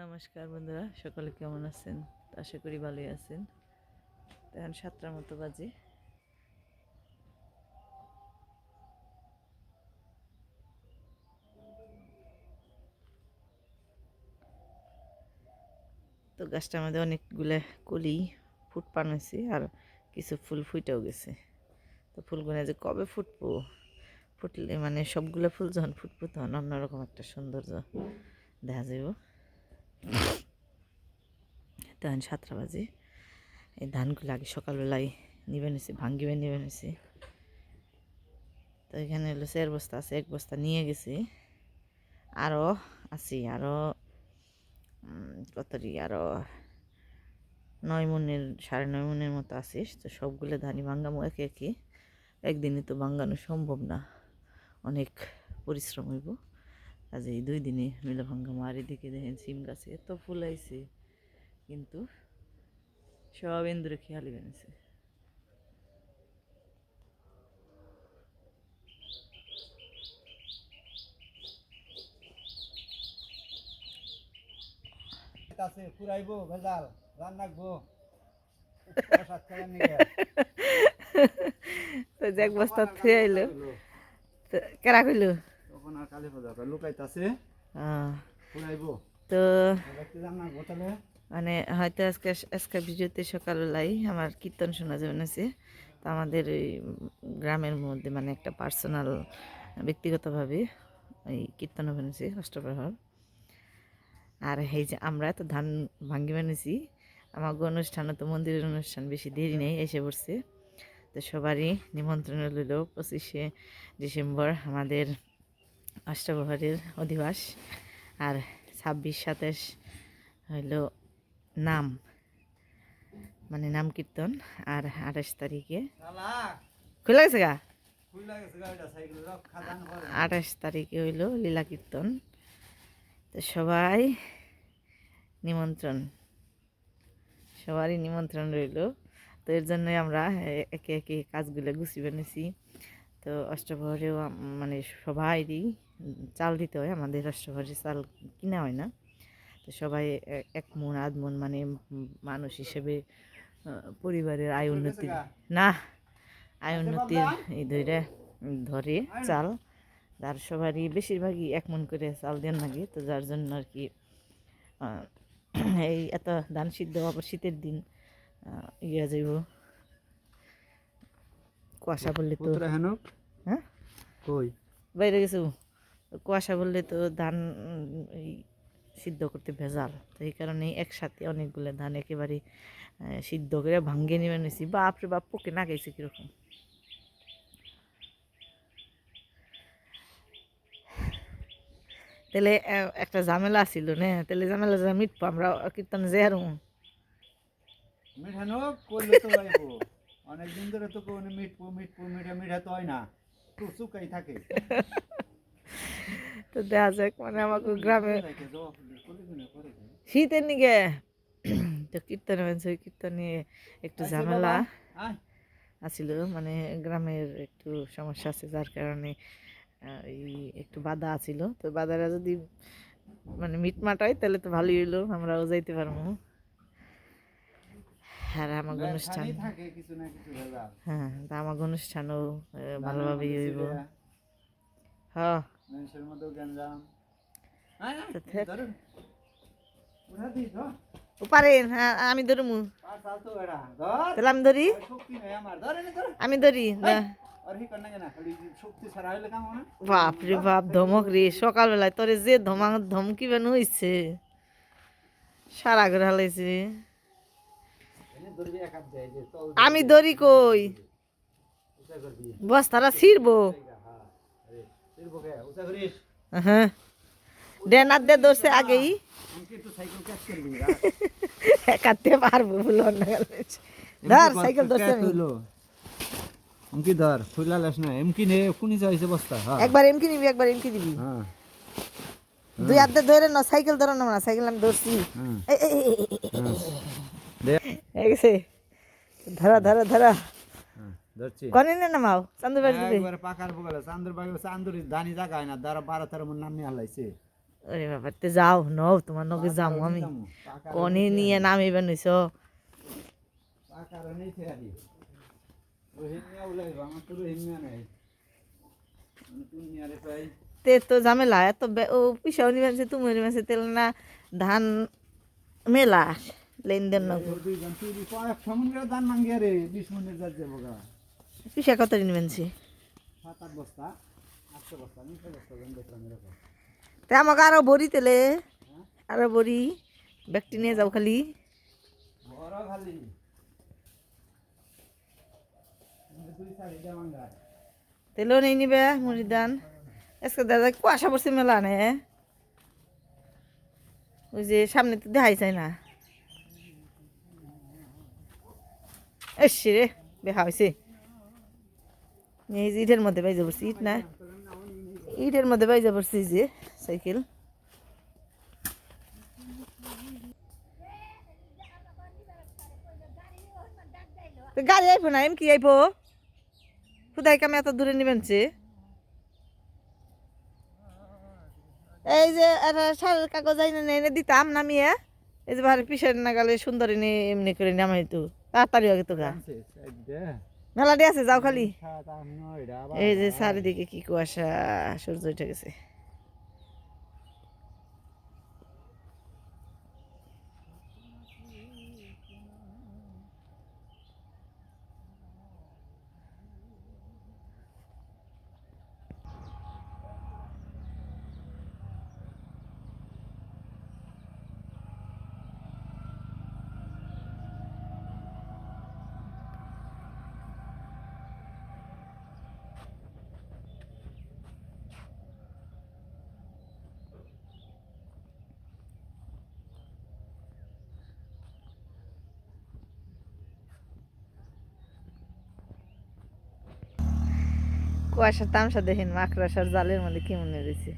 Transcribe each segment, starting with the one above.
নমস্কার বন্ধুরা, সকলে কেমন আছেন? আশা করি ভালোই আছেন। এখন সাতটার মতো বাজে। তো গাছটার মধ্যে অনেকগুলো কলি ফুট পান হয়েছে আর কিছু ফুল ফুটেও গেছে। তো ফুলগুলো যে কবে ফুটবো? ফুটলে মানে সবগুলো ফুল যখন ফুটবো তখন অন্যরকম একটা সৌন্দর্য দেখা যাবে তখন সাতটা বাজে। এই ধানগুলো আগে সকালবেলায় নিবে নিছি ভাঙ্গিবে নিবে নিছি তো এখানে হলো চার বস্তা আছে, এক বস্তা নিয়ে গেছি। আরও আছি আরও কতটি আরও নয় মনের, সাড়ে নয় মনের মতো আছিস তো সবগুলো ধানই ভাঙ্গামো একে একে। একদিনে তো ভাঙ্গানো সম্ভব না। অনেক পরিশ্রম হইব। আজ এই দুই দিনে মিলে ভাঙ্গামো। আর এদিকে দেখেন সিম গাছে এত ফুল আইছে কিন্তু সব ইন্দুরে খেয়ালি বেনেছে আছে ফুরাইবো ভেজাল রান্নাকবো তো যে এক বস্তা থুয়ে আইলো তো কেরা কইলো? তখন আর কালী পূজা লুকাইতাছে। আহ, তো মানে হয়তো আজকে আজকে ভিডিওতে সকালবেলায় আমার কীর্তন শোনা যাবে না তো আমাদের এই গ্রামের মধ্যে মানে একটা পার্সোনাল ব্যক্তিগতভাবে এই কীর্তন বানিয়েছি অষ্টপ্রহর। আর এই যে আমরা তো ধান ভাঙ্গি বানিয়েছি আমার অনুষ্ঠানও তো মন্দিরের অনুষ্ঠান বেশি দেরি নেই এসে পড়ছে। তো সবারই নিমন্ত্রণ রইল পঁচিশে ডিসেম্বর আমাদের অষ্টপ্রহরের অধিবাস। আর ছাব্বিশ, সাতাশ হইল নাম মানে নাম কীর্তন। আর আঠাশ তারিখে খোলা গেছে গা? আঠাশ তারিখে হইল লীলা কীর্তন। তো সবাই নিমন্ত্রণ, সবারই নিমন্ত্রণ রইল। তো এর জন্যই আমরা একে একে কাজগুলো গুছিয়ে বেনেছি তো অষ্টপ্রহরেও মানে সবাইরই চাল দিতে হয় আমাদের অষ্টপ্রহরে চাল কিনা হয় না। তো সবাই এক মন আধ মন মানে মানুষ হিসেবে পরিবারের আয় উন্নতি না আয় উন্নতির এই ধরে ধরে চাল। আর সবারই বেশিরভাগই এক মন করে চাল দেন লাগে তো যার জন্য আর কি এই এত ধান সিদ্ধ আবার শীতের দিন ইয়ে যাইব। কুয়াশা বললে তো হ্যাঁ? কই? বাইরে গেছে? কুয়াশা বললে তো ধান এই সিদ্ধ করতে ভেজাল। তো এই কারণে একসাথে অনেকগুলো ধান একেবারে সিদ্ধ করে ভাঙ্গে নিয়ে নিয়েছি বাপরে বাপ পোকে না গেছে কীরকম। তাহলে একটা ঝামেলা ছিল না? তাহলে ঝামেলা যা মিটবো আমরা কীর্তন যে হারুম। মিঠ করলে তো হইবো অনেক দিন ধরে তো কোনে মিটপু মিটপু মিঠা মিঠা তো হয় না। তো চুকাই থাকে। তো দেখা যাক মানে আমাকে গ্রামে। শীতের নিগে তো কীর্তনে ওই কীর্তনে একটু ঝামেলা আছিল মানে গ্রামের একটু সমস্যা আছে যার কারণে এই একটু বাধা আছিল তো বাধাটা যদি মানে মিটমাট হয় তাহলে তো ভালোই হইল আমরাও যাইতে পারব। আর আমার অনুষ্ঠান হ্যাঁ তা আমার অনুষ্ঠানও ভালোভাবেই হইব। হ্যাঁ মানুষের মধ্যেও গঞ্জাম হ্যাঁ আমি ধরমু। তাহলে আমি ধরি। আমি ধরি। বাপ রে বাপ ধমক রে সকালবেলায় তোরে যে ধমা ধমকি বেন হইছে। সারা করে হালাইছে। আমি ধরি কই। বস্তারা ছিড়বো হ্যাঁ, আরে, ফিরবো কে? উঁচা করিস। হ্যাঁ ডেনার দে ধরছে আগেই কাটতে পারব না ধর সাইকেল ধরছে আমি এমকি ধর খুলা লাস না এমকি নে কোনি যাইছে বস্তা হ্যাঁ একবার এমকি নিবি একবার এমকি দিবি হ্যাঁ দুই হাতে ধরে না সাইকেল ধরো না সাইকেল আমি ধরছি হ্যাঁ ধরা ধরা ধরা হ্যাঁ ধরছি। কনে নে নামাও চান্দু বাড়ি দিবে। একবার পাকার বগলে চান্দুর বাগে চান্দুর ধানি জায়গা হয় না দ্বারা বারো তেরো মন নামিয়ে হালাইছে। ওরে বাবা তে যাও নও তোমার নকে যাব আমি। কনে নিয়ে নামি রোহিঙ্গা আমার তো রোহিঙ্গা নাই। ঝামেলা এত ও নিবেছে তুমি নিবেছে তেল না ধান মেলা লেনদেন না। তুই কয়েক দান মাঙ্গিয়া রে বিশ মিনিট যাচ্ছে বগা পয়সা কত নিবেনছি তে আমাকে আরও বড়ি তেলে আরও বড়ি ব্যক্তি নিয়ে যাও খালি। তেলও নেই নিবে মুড়ির দান। আজকে দাদা কুয়াশা পড়ছে মেলা নে। ওই যে সামনে তো দেখাই যায় না। এসছি রে দেখা হয়েছে এই যে ইটের মধ্যে বাইজে পড়ছি, ইট না? ইটের মধ্যে বাইজে পড়ছি যে সাইকেল। গাড়ি আইবো না এম কি আইবো খুদাই কামে এত দূরে নিবেন সে এই যে সারের কাগজ আইনে এনে দিতাম নামিয়ে। এই যে ভারে পিসের নাগালে সুন্দর এমনি করে নামাই তো তাড়াতাড়ি আগে তো গা। মেলা দিয়ে আছে যাও খালি। এই যে চারিদিকে কি কুয়াশা সূর্য উঠে গেছে। কুয়াশার তামসা দেখেন, মাকড়াসার জালের মধ্যে কেমন রয়েছে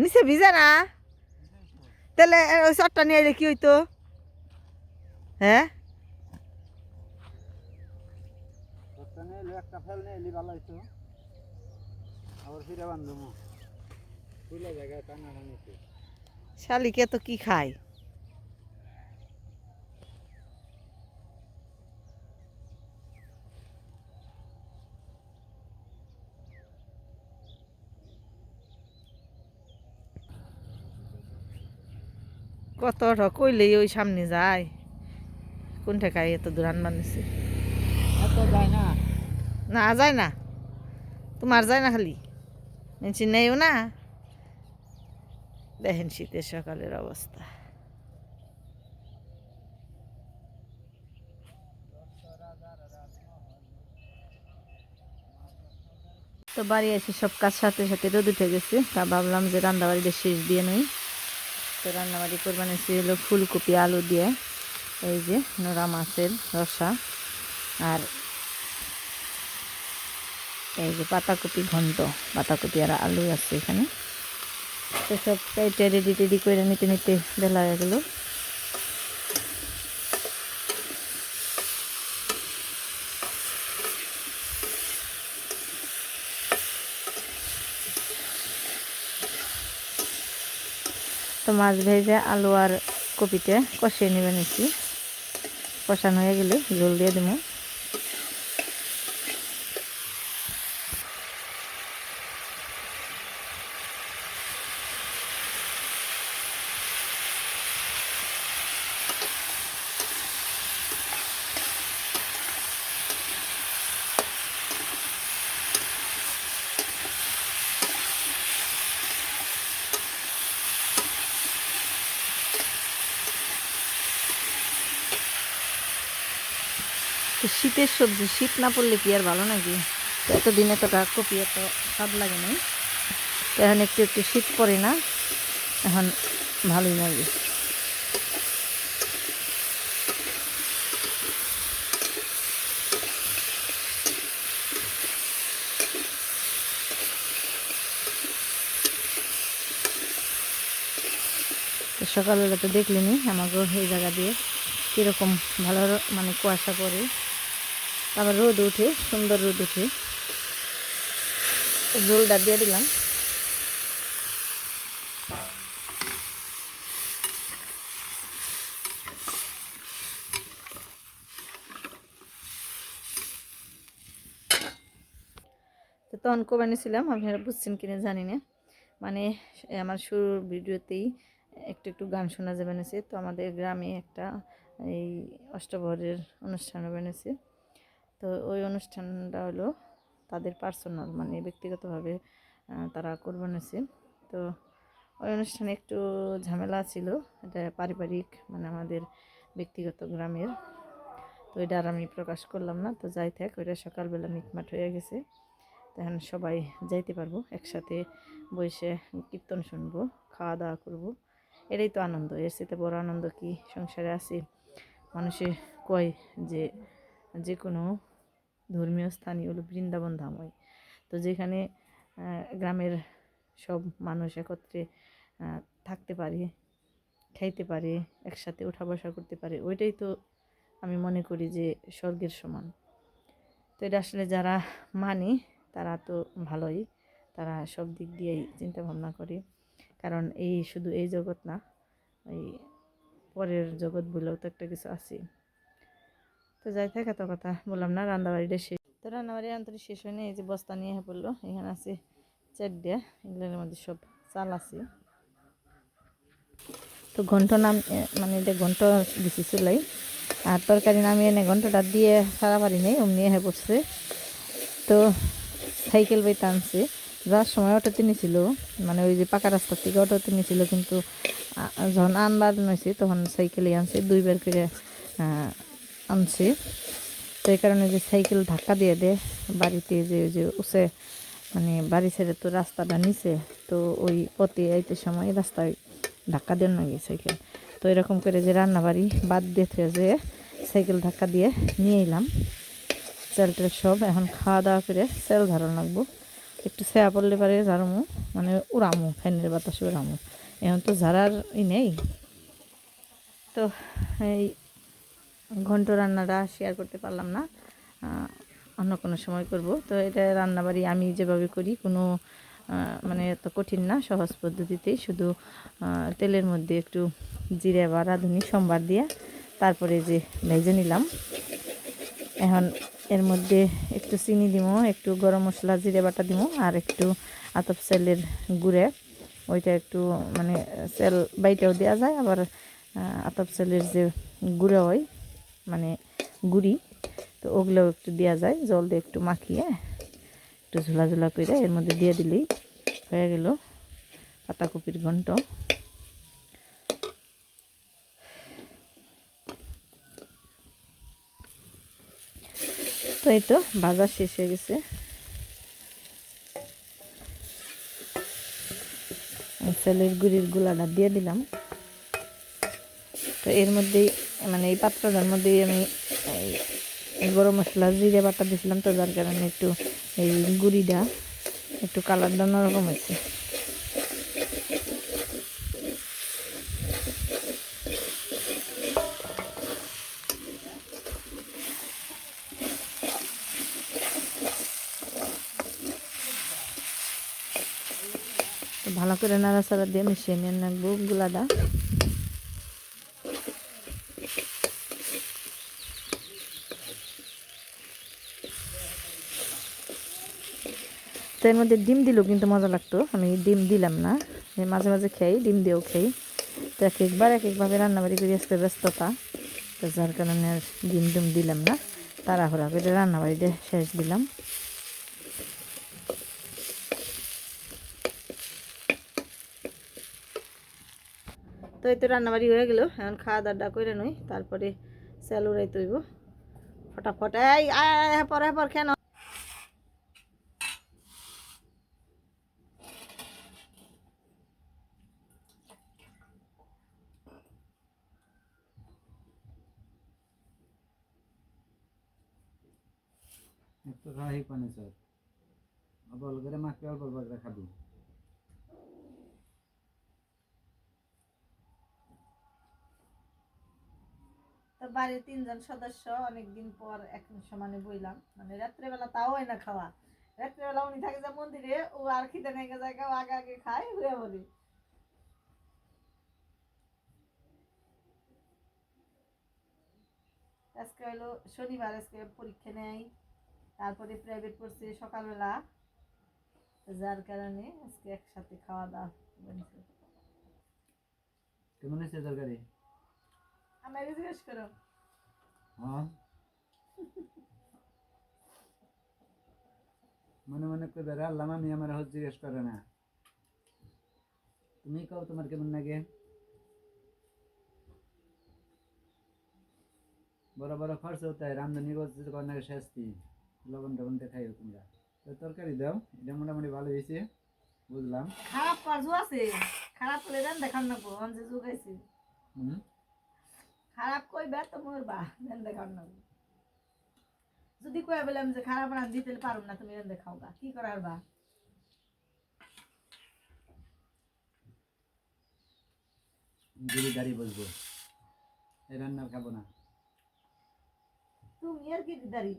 নিচে ভিজে না? তাহলে ওই চটটা নিয়ে কি হইতো? হ্যাঁ? একটা নিয়ে এলি, একটা ফেল নিয়ে এলি ভালো হইতো। আবার ফিরে বান্ধব। খুলে জায়গায় টানা টানিতে। শালিকে তো কি খায়? কত কইলেই ওই সামনে যায়। কোন ঠেকায় এত দূরান বানিয়েছে যায় না। না যায় না। তোমার যায় না খালি। মেনছি নেইও না। দেখেন শীতের সকালের অবস্থা। তো বাড়ি এসে সব কাজ সাথে সাথে রোদ উঠে গেছে। তা ভাবলাম যে রান্নাবাড়িটা শেষ দিয়ে নেই। তো রান্নাবাড়ি করবার এসে হলো ফুলকপি আলু দিয়ে। এই যে নোরা মাছের রসা। আর এই যে পাতাকপি ঘন্ট পাতাকপি আর আলু আছে এখানে। তো সব কেটে রেডি টেডি করে নিতে নিতে বেলা হয়ে গেলো। তো মাছ ভেজে আলু আর কপিতে কষিয়ে নেবে নিচ্ছি কষানো হয়ে গেলে জল দিয়ে দেবো। তো শীতের সবজি, শীত না পড়লে কি আর ভালো নাকি? তো এতদিন এতটা কপি এত স্বাদ লাগে নাই। তো এখন একটু একটু শীত পড়ে না, এখন ভালোই লাগে সকালবেলা তো দেখলেনি আমাকে এই জায়গা দিয়ে কীরকম ভালো মানে কুয়াশা করে আবার রোদ উঠে, সুন্দর রোদ উঠে। ঝোলটা দিয়ে দিলাম। তো তখন কবে নিয়েছিলাম আপনারা বুঝছেন কিনা জানি না। মানে আমার শুরুর ভিডিওতেই একটু একটু গান শোনা যাবে তো আমাদের গ্রামে একটা এই অষ্টবরের অনুষ্ঠান বেনেছে তো ওই অনুষ্ঠানটা হলো তাদের পার্সোনাল মানে ব্যক্তিগতভাবে তারা করবানেছে তো ওই অনুষ্ঠানে একটু ঝামেলা ছিল, এটা পারিবারিক মানে আমাদের ব্যক্তিগত গ্রামের। তো এটা আর আমি প্রকাশ করলাম না, তো যাই থাক, ওইটা সকালবেলা মিটমাট হয়ে গেছে। তখন সবাই যাইতে পারব, একসাথে বসে কীর্তন শুনব, খাওয়া দাওয়া করব। এটাই তো আনন্দ, এর সাথে বড় আনন্দ কি সংসারে আছে? মানুষে কয় যে যে কোনো ধর্মীয় স্থানই হলো বৃন্দাবন ধাম হয় তো যেখানে গ্রামের সব মানুষ একত্রে থাকতে পারে, খাইতে পারে, একসাথে ওঠা বসা করতে পারে, ওইটাই তো আমি মনে করি যে স্বর্গের সমান। তো এটা আসলে যারা মানে তারা তো ভালোই, তারা সব দিক দিয়েই চিন্তা ভাবনা করে। কারণ এই শুধু এই জগৎ না এই পরের জগৎ বলেও তো একটা কিছু আছে। তো যাই থাক, এত কথা বললাম না, রান্নাবাড়িটা শেষ। তো রান্নাবাড়ি আন্তরিক শেষ হয়নি, এই যে বস্তা নিয়ে পড়ল, এখানে আছে চারটে এগুলোর মধ্যে সব চাল আছে। তো ঘন্ট নাম মানে এটা ঘন্ট দিছি চুলাই, আর তরকারি নামিয়ে এনে ঘন্টটা দিয়ে সারা পারি নেই, অমনি হয়ে পড়ছে। তো সাইকেল বই টানছে, যাওয়ার সময় অটোতে নিয়েছিল মানে ওই যে পাকা রাস্তার থেকে অটোতে নিয়েছিল কিন্তু যখন আনবার নয়েছে তখন সাইকেলে আনছে, দুইবার করে আনছে। তো এই কারণে যে সাইকেল ধাক্কা দিয়ে দেয় বাড়িতে যে যে উসে মানে বাড়ি ছেড়ে তো রাস্তাটা নিচে, তো ওই পথে আইতে সময় রাস্তায় ধাক্কা দেন নাকি সাইকেল। তো এরকম করে যে রান্না বাড়ি বাদ দিয়ে যে সাইকেল ধাক্কা দিয়ে নিয়ে এলাম। টাল সব, এখন খাওয়া দাওয়া করে সেল ধারণ লাগবো। একটু সেয়া পড়লে পারে ঝাড়মু মানে উড়ামু, ফ্যানের বাতাসে উড়ামু। এখন তো ঝাড়ার ই নেই। তো এই ঘন্ট রান্নাটা শেয়ার করতে পারলাম না। অন্য কোনো সময় করব। তো এটা রান্নাবাড়ি আমি যেভাবে করি, কোনো মানে এত কঠিন না, সহজ পদ্ধতিতেই। শুধু তেলের মধ্যে একটু জিরে বা রাঁধুনি, সোমবার দিয়ে তারপরে যে ভেজে নিলাম। এখন এর মধ্যে একটু চিনি দিব, একটু গরম মশলা, জিরে বাটা দিব, আর একটু আতপ সেলের গুঁড়ে। ওইটা একটু মানে সেল বাইটাও দেওয়া যায়, আবার আতপ সেলের যে গুঁড়ো হয় মানে গুড়ি, তো ওগুলোও একটু দেওয়া যায়। জল দিয়ে একটু মাখিয়ে একটু ঝোলা ঝোলা করে এর মধ্যে দিয়ে দিলেই হয়ে গেল পাতাকপির ঘন্ট। তো এই তো ভাজা শেষ হয়ে গেছে। সেলের গুড়ির গুলাটা দিয়ে দিলাম। তো এর মধ্যেই মানে এই পাত্রটার মধ্যেই আমি গরম মশলা, জিরে বাটা দিয়েছিলাম তো, যার কারণে একটু এই গুড়িটা একটু কালার কালারটা অন্যরকম হয়েছে। ভালো করে নাড়াচাড়া দিয়ে মিশিয়ে নিয়ে রাখব গুলাটা। তো এর মধ্যে ডিম দিলেও কিন্তু মজা লাগতো। আমি ডিম দিলাম না। মাঝে মাঝে খাই ডিম দিয়েও খাই। তো এক একবার এক একভাবে রান্নাবাড়ি করে আজকে ব্যস্ততা। তো যার কারণে আর ডিম ডিম দিলাম না। তাড়াহুড়া করে রান্নাবাড়িতে শেষ দিলাম। তো এই তো রান্নাবাড়ি হয়ে গেল। এখন খাওয়া দাওয়া করে নই তারপরে সেল উড়াই তৈব ফটাফট এই আয় আয়, আয়, পরে পর বাড়ির তিনজন সদস্য অনেকদিন পর এক সমানে বইলাম মানে রাত্রেবেলা তাও হয় না খাওয়া রাত্রেবেলা উনি থাকে যে মন্দিরে ও আর খিদে নেই জায়গা ও আগে আগে খায় বলি আজকে হলো শনিবার আজকে পরীক্ষা নেই তারপরে প্রাইভেট পড়ছে সকালবেলা। যার কারণে আজকে একসাথে খাওয়া দাওয়া বলছে কেমন হয়েছে তরকারি? আমাকে জিজ্ঞেস করো। হ্যাঁ। মনে মনে করে বেড়ালাম আমি আমার হজ জিজ্ঞেস করে না। তুমি কও তোমার কেমন লাগে? বড় বড় খরচ হতে রামদানি করতে কন্যাকে শাস্তি। লবণ টবণ দেখাই তোমরা তো তরকারি দাও এটা মোটামুটি ভালো হয়েছে বুঝলাম। খারাপ কাজও আছে খারাপ হলে দেন দেখান না কোন যে যোগাইছে হুম। খারাপ কইবে তো মরবা দেন দেখান না যদি কয়ে বললাম যে খারাপ রান দিতে পারুম না তুমি দেখাও গা কি করার বা? গুড়ি দাঁড়িয়ে বসবো এই রান্না খাব না। তুমি আর কি দিদারি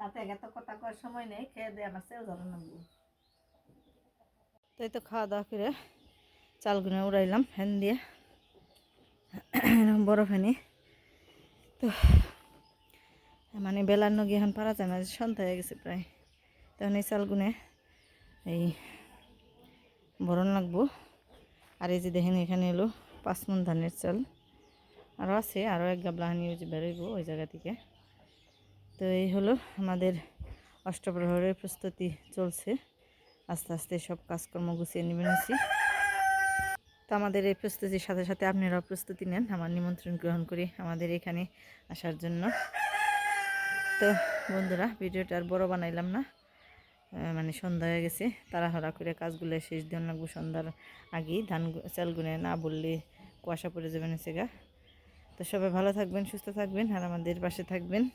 তাতে এত কথা করার সময় নেই, খেয়ে দিয়ে আমার সেও যাবে না তাই তো খাওয়া দাওয়া করে চালগুলো উড়াইলাম, ফ্যান দিয়ে। বড় ফ্যানে তো মানে বেলার নগি এখন পারা যায় না সন্ধ্যা হয়ে গেছে প্রায়। তখন এই চালগুনে এই বরণ লাগবো। আর এই যে দেখেন এখানে এলো পাঁচমন ধানের চাল। আরও আছে আরও এক গাবলা হানি ওই যে বেরোইব ওই জায়গা থেকে। তো এই হলো আমাদের অষ্টপ্রহরের প্রস্তুতি চলছে। আস্তে আস্তে সব কাজকর্ম গুছিয়ে নেবে নিয়েছি তো আমাদের এই প্রস্তুতির সাথে সাথে আপনারাও প্রস্তুতি নেন। আমার নিমন্ত্রণ গ্রহণ করে আমাদের এখানে আসার জন্য। তো বন্ধুরা, ভিডিওটা আর বড় বানাইলাম না। মানে সন্ধ্যা হয়ে গেছে, তাড়াহুড়া করে কাজগুলো শেষ দিন লাগবো সন্ধ্যার আগেই ধান গু- চাল গুনে না বললে কুয়াশা পড়ে যাবে না সেগা তো সবাই ভালো থাকবেন, সুস্থ থাকবেন, আর আমাদের পাশে থাকবেন।